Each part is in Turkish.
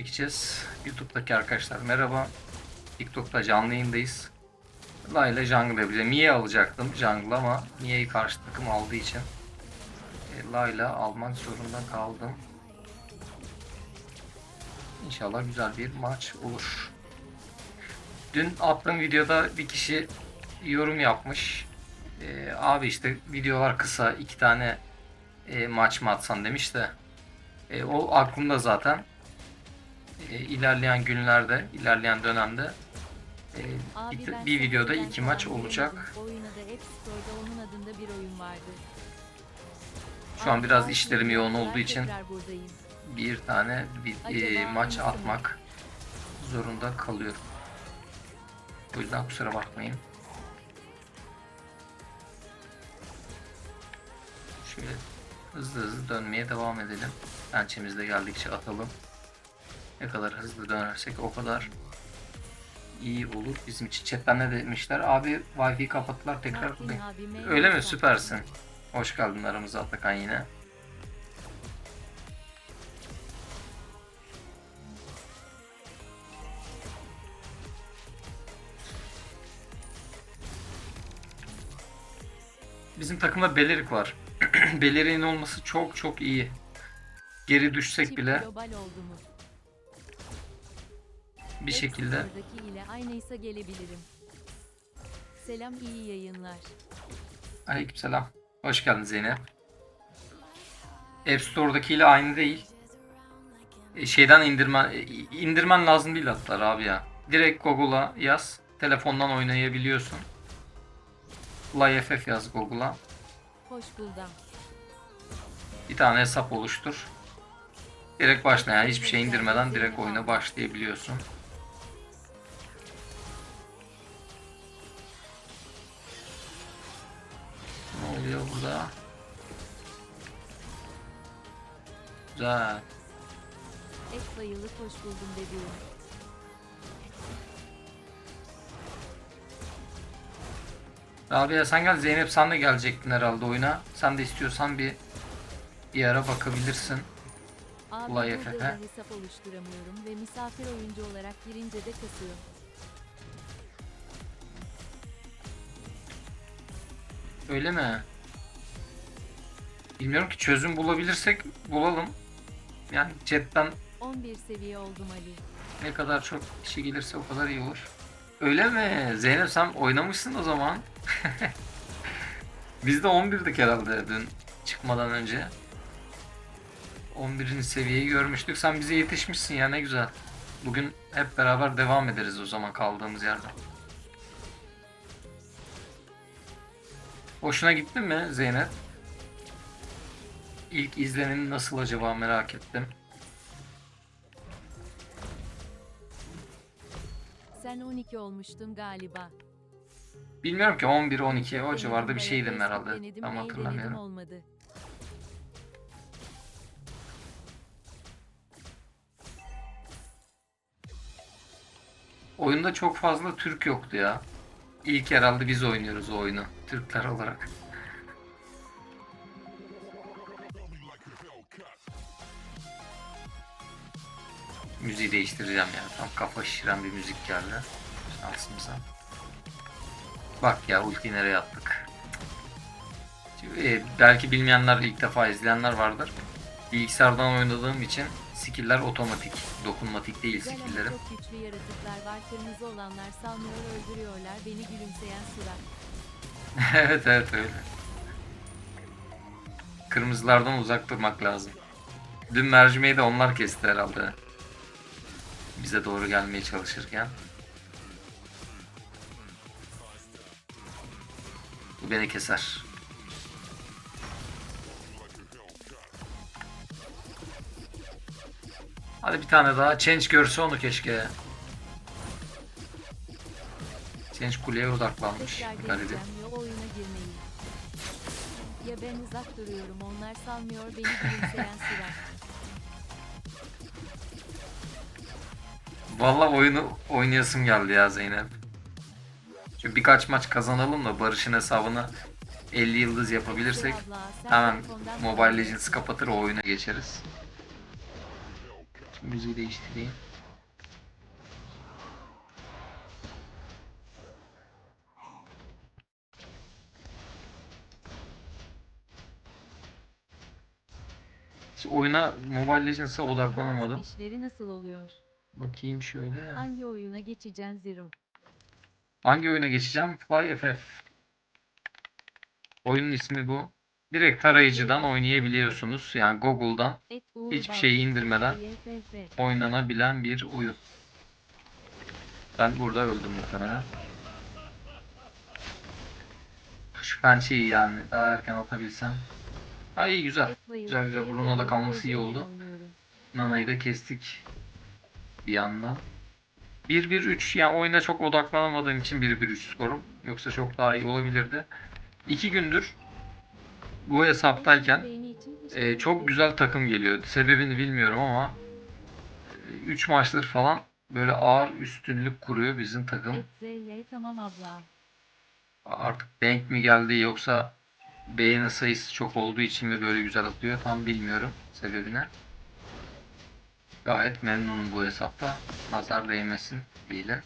çekeceğiz. YouTube'daki arkadaşlar merhaba. TikTok'ta canlı yayındayız. La ile jungle yapacağım. Mie alacaktım jungle ama Mie'yi karşı takım aldığı için e, La ile almak zorunda kaldım. İnşallah güzel bir maç olur. Dün attığım videoda bir kişi yorum yapmış. E, abi işte videolar kısa iki tane e, maç mı atsan demiş de e, o aklımda zaten. E, ilerleyen günlerde, ilerleyen dönemde e, bir, bir videoda iki maç olacak. Şu an biraz işlerim yoğun olduğu için bir tane bir, e, maç atmak zorunda kalıyorum. O yüzden kusura bakmayın. Şöyle hızlı hızlı dönmeye devam edelim. Pençemiz de geldikçe atalım. Ne kadar hızlı dönersek o kadar iyi olur bizim için. Chatten ne demişler? Abi Wi-Fi kapattılar tekrar Öyle mi? Süpersin. Hoş geldin aramıza Atakan yine. Bizim takımda Belerik var. Belerik'in olması çok çok iyi. Geri düşsek bile global oldu mu? Bir şekilde ile aynıysa gelebilirim. Selam iyi yayınlar. Aleykümselam. Hoş geldin Zeynep. App Store'dakiyle aynı değil. E, Şeyden indirmen e, indirmen lazım değil hatta abi ya. Direkt Google'a yaz. Telefondan oynayabiliyorsun. Fly FF yaz Google'a. Hoş buldum. Bir tane hesap oluştur. Direkt başla yani hiçbir şey indirmeden direkt oyuna başlayabiliyorsun. Oluyor burada? Güzel. Ek bayılık hoş buldum bebeğim. Rabia sen gel Zeynep sen de gelecektin herhalde oyuna. Sen de istiyorsan bir bir ara bakabilirsin. YFF. da hesap oluşturamıyorum ve misafir oyuncu olarak girince de kasıyor. Öyle mi? Bilmiyorum ki çözüm bulabilirsek bulalım. Yani chatten 11 seviye oldum Ali. ne kadar çok kişi gelirse o kadar iyi olur. Öyle mi? Zeynep sen oynamışsın o zaman. Biz de 11'dik herhalde dün çıkmadan önce. 11. seviyeyi görmüştük. Sen bize yetişmişsin ya ne güzel. Bugün hep beraber devam ederiz o zaman kaldığımız yerden. Hoşuna gitti mi Zeynep? İlk izlenim nasıl acaba merak ettim. Sen 12 olmuştun galiba. Bilmiyorum ki 11 12 o civarda bir şeydim herhalde. denedim, Tam hatırlamıyorum. olmadı. Oyunda çok fazla Türk yoktu ya. İlk herhalde biz oynuyoruz o oyunu. Türkler olarak. Müziği değiştireceğim ya. Tam kafa şişiren bir müzik geldi. Şansımıza. Bak ya ulti nereye attık. Şimdi, e, belki bilmeyenler ilk defa izleyenler vardır. Bilgisayardan oynadığım için skill'ler otomatik. Dokunmatik değil skill'lerim. çok güçlü yaratıklar var. Kırmızı olanlar salmıyor öldürüyorlar beni gülümseyen sıra. evet evet öyle. Kırmızılardan uzak durmak lazım. Dün mercimeği de onlar kesti herhalde. Bize doğru gelmeye çalışırken. Bu beni keser. Hadi bir tane daha. Change görse onu keşke. Change kuleye odaklanmış. Deneyeceğim ya ben uzak duruyorum onlar salmıyor beni gülümseyen sıra. Vallahi oyunu oynayasım geldi ya Zeynep. Çünkü birkaç maç kazanalım da Barış'ın hesabını 50 yıldız yapabilirsek hemen Mobile bağlanıyorsun. Legends kapatır o oyuna geçeriz. Müziği değiştireyim. Hiç oyuna Mobile Legends'a odaklanamadım. İşleri nasıl oluyor? Bakayım şöyle. Hangi oyuna geçeceksin Zero? Hangi oyuna geçeceğim? Fly FF. Oyunun ismi bu. Direkt tarayıcıdan oynayabiliyorsunuz. Yani Google'dan hiçbir şeyi indirmeden oynanabilen bir oyun. Ben burada öldüm muhtemelen. Şu pençeyi yani daha erken atabilsem. Ha iyi güzel. Güzel güzel. Bayıl, kalması iyi oldu. Nana'yı da kestik. Bir yandan. 1-1-3 yani oyuna çok odaklanamadığım için 1-1-3 skorum. Yoksa çok daha iyi olabilirdi. 2 gündür bu hesaptayken e, çok güzel takım geliyor. Sebebini bilmiyorum ama 3 maçtır falan böyle ağır üstünlük kuruyor bizim takım. Artık denk mi geldi yoksa beğeni sayısı çok olduğu için mi böyle güzel atıyor tam bilmiyorum sebebini. Gayet memnunum bu hesapta. Nazar değmesin diyelim.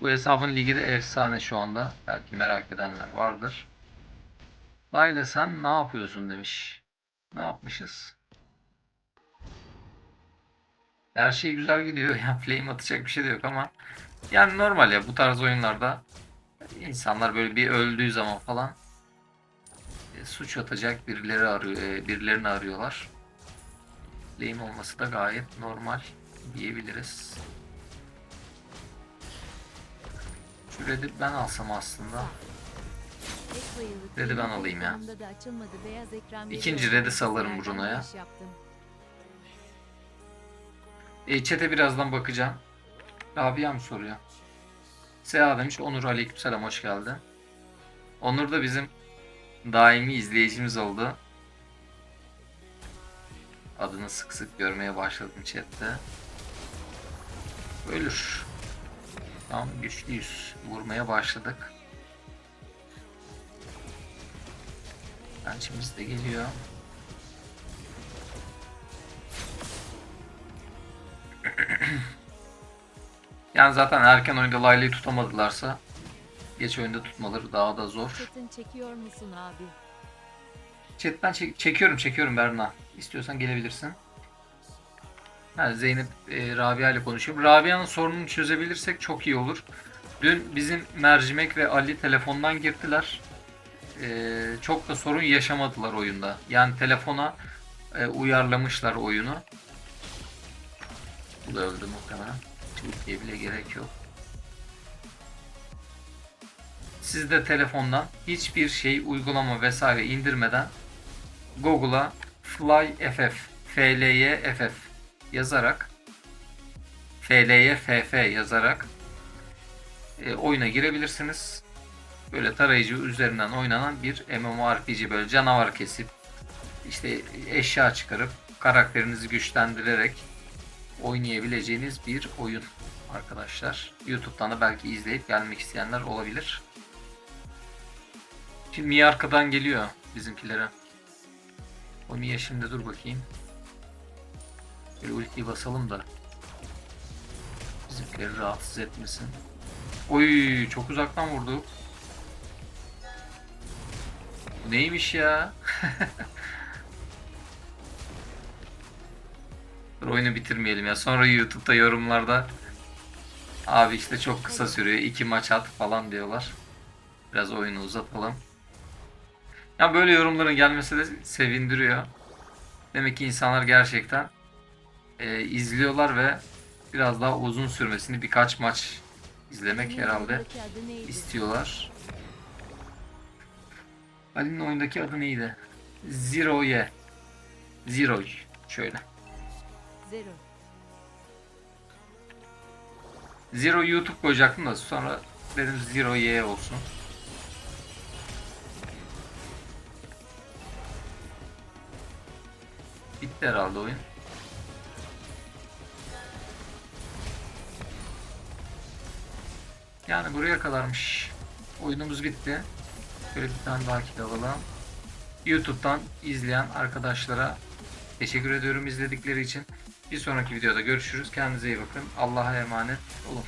Bu hesabın ligi de efsane şu anda. Belki merak edenler vardır. Layla sen ne yapıyorsun demiş. Ne yapmışız? Her şey güzel gidiyor. Yani flame atacak bir şey de yok ama yani normal ya bu tarz oyunlarda insanlar böyle bir öldüğü zaman falan suç atacak birileri arıyor, e, birilerini arıyorlar. Flame olması da gayet normal diyebiliriz. Şu red'i ben alsam aslında. Red'i ben alayım ya. İkinci red'i salarım Bruno'ya. E, chat'e birazdan bakacağım. Rabia mı soruyor? Seha demiş. Onur aleykümselam hoş geldin. Onur da bizim daimi izleyicimiz oldu. Adını sık sık görmeye başladım chatte. Ölür. Tamam güçlüyüz. Vurmaya başladık. Pençemiz de geliyor. Yani zaten erken oyunda Layla'yı tutamadılarsa geç oyunda tutmaları daha da zor. Çetin çekiyor musun abi? Chatten çek- çekiyorum çekiyorum Berna. İstiyorsan gelebilirsin. Ha, Zeynep e, Rabia ile konuşuyorum. Rabia'nın sorununu çözebilirsek çok iyi olur. Dün bizim Mercimek ve Ali telefondan girdiler. E, çok da sorun yaşamadılar oyunda. Yani telefona e, uyarlamışlar oyunu. Bu da öldü muhtemelen. Ultiye bile gerek yok. Siz de telefondan hiçbir şey uygulama vesaire indirmeden Google'a FlyFF FLYFF yazarak FLYFF yazarak e, oyuna girebilirsiniz. Böyle tarayıcı üzerinden oynanan bir MMORPG böyle canavar kesip işte eşya çıkarıp karakterinizi güçlendirerek oynayabileceğiniz bir oyun arkadaşlar. YouTube'dan da belki izleyip gelmek isteyenler olabilir. Şimdi Mia arkadan geliyor bizimkilere. O Mia şimdi dur bakayım. Bir ultiyi basalım da bizimkileri rahatsız etmesin. Oy çok uzaktan vurdu. Bu neymiş ya? Dur oyunu bitirmeyelim ya. Sonra YouTube'da yorumlarda abi işte çok kısa sürüyor. iki maç at falan diyorlar. Biraz oyunu uzatalım. Ya böyle yorumların gelmesi de sevindiriyor. Demek ki insanlar gerçekten e, izliyorlar ve biraz daha uzun sürmesini birkaç maç izlemek herhalde istiyorlar. Ali'nin oyundaki adı neydi? Zero Y. Zero şöyle. Zero. Zero YouTube koyacaktım da sonra dedim Zero Y olsun. Bitti herhalde oyun. Yani buraya kadarmış. Oyunumuz bitti. Böyle bir tane daha kill alalım. YouTube'dan izleyen arkadaşlara Teşekkür ediyorum izledikleri için. Bir sonraki videoda görüşürüz. Kendinize iyi bakın. Allah'a emanet olun.